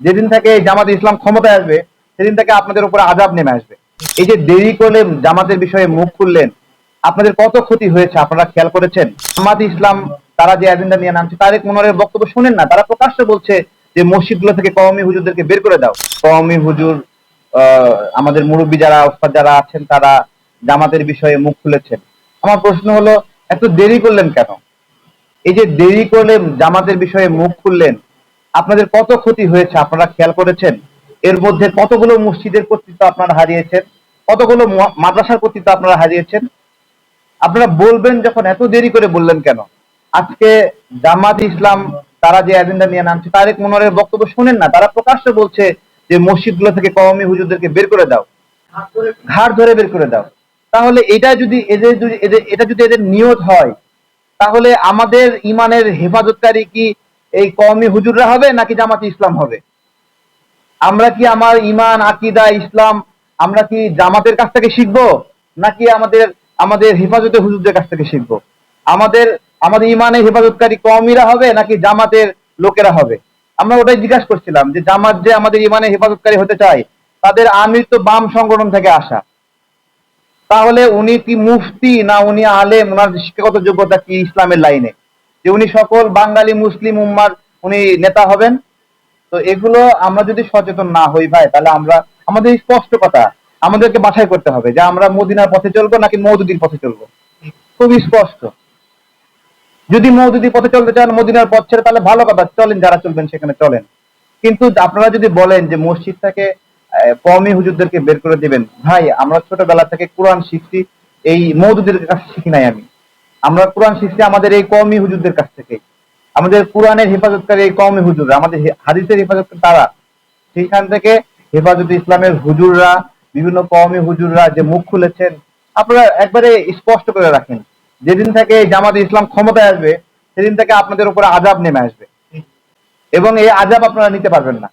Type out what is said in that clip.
যেদিন থেকে জামাত ইসলাম ক্ষমতায় আসবে, সেদিন থেকে আপনাদের উপরে আজাব নেমে আসবে। এই যে দেরি করলে জামাতের বিষয়ে মুখ খুললেন, আপনাদের কত ক্ষতি হয়েছে আপনারা খেয়াল করেছেন? জামাত ইসলাম, তারা যে এজেন্ডা নিয়ে নামছে তারেক মনোয়ারের বক্তব্য শুনেন না। তারা প্রকাশ্যে বলছে যে মসজিদগুলো থেকে কওমি হুজুরদেরকে বের করে দাও। কওমি হুজুর আমাদের মুরব্বী যারা ওস্তাদ যারা আছেন, তারা জামাতের বিষয়ে মুখ খুলেছেন। আমার প্রশ্ন হলো, এত দেরি করলেন কেন? এই যে দেরি করলে জামাতের বিষয়ে মুখ খুললেন আপনাদের কত ক্ষতি হয়েছে আপনারা খেয়াল করেছেন? এর মধ্যে কতগুলো মসজিদের কর্তৃত্ব আপনারা হারিয়েছেন? কতগুলো মাদ্রাসার কর্তৃত্ব আপনারা হারিয়েছেন? আপনারা বলবেন যখন, এত দেরি করে বললেন কেন? আজকে জামাত ইসলাম, তারা যে এজেন্ডা নিয়ে নামছে তারেক মনোয়ারের বক্তব্য শুনেন না। তারা প্রকাশ্যে বলছে যে মসজিদগুলো থেকে কওমি হুজুরদেরকে বের করে দাও। ঘাড় ধরে বের করে দাও। তাহলে এটা যদি এদের যদি, এদের, এটা যদি এদের নিয়ত হয়, তাহলে আমাদের ইমানের হেফাজতকারী কি এই কওমি হুজুররা হবে নাকি জামাতে ইসলাম হবে? আমরা কি আমার ইমান আকিদা, ইসলাম, আমরা কি জামাতের কাছ থেকে শিখব? নাকি আমাদের আমাদের হেফাজতে হুজুরদের কাছ থেকে শিখব? আমাদের আমাদের ইমানের হেফাজতকারী কওমিরা হবে নাকি জামাতের লোকেরা হবে? আমরা ওটাই জিজ্ঞাসা করছিলাম যে জামাত যে আমাদের ইমানে হেফাজতকারী হতে চায়, তাদের আমির তো বাম সংগঠন থেকে আসা। তাহলে উনি কি মুফতি না উনি আলেম? ওনার শিক্ষাগত যোগ্যতা কি ইসলামের লাইনে? যে উনি সকল বাঙালি, মুসলিম উম্মার উনি নেতা হবেন। তো এগুলো আমরা যদি সচেতন না হই ভাই, তাহলে আমরা, আমাদের স্পষ্ট কথা, আমাদেরকে বাছাই করতে হবে যে আমরা মদিনার পথে চলবো নাকি মৌদুদির পথে চলবো। খুব স্পষ্ট। যদি মৌদুদির পথে চলতে চান, মদিনার পথ ছেড়ে, তাহলে ভালো কথা, চলেন যারা চলবেন সেখানে চলেন। কিন্তু আপনারা যদি বলেন যে মসজিদ থেকে কওমি হুজুরদেরকে বের করে দিবেন, ভাই, আমরা ছোটবেলা থেকে কোরআন শিখছি, এই মৌদুদের কাছে শিখি নাই আমি। আমরা কোরআন শিখছি আমাদের এই কওমি হুজুরদের কাছ থেকে। আমাদের কোরআনের হেফাজতকারী এই কওমি হুজুররা, আমাদের হাদিসের হেফাজতকারী তারা। সেখান থেকে হেফাজত ইসলামের হুজুররা, বিভিন্ন কওমি হুজুররা যে মুখ খুলেছেন, আপনারা একবারে স্পষ্ট করে রাখেন। যেদিন থেকে জামাত ইসলাম ক্ষমতায় আসবে, সেদিন থেকে আপনাদের উপরে আজাব নেমে আসবে। এবং এই আজাব আপনারা নিতে পারবেন না।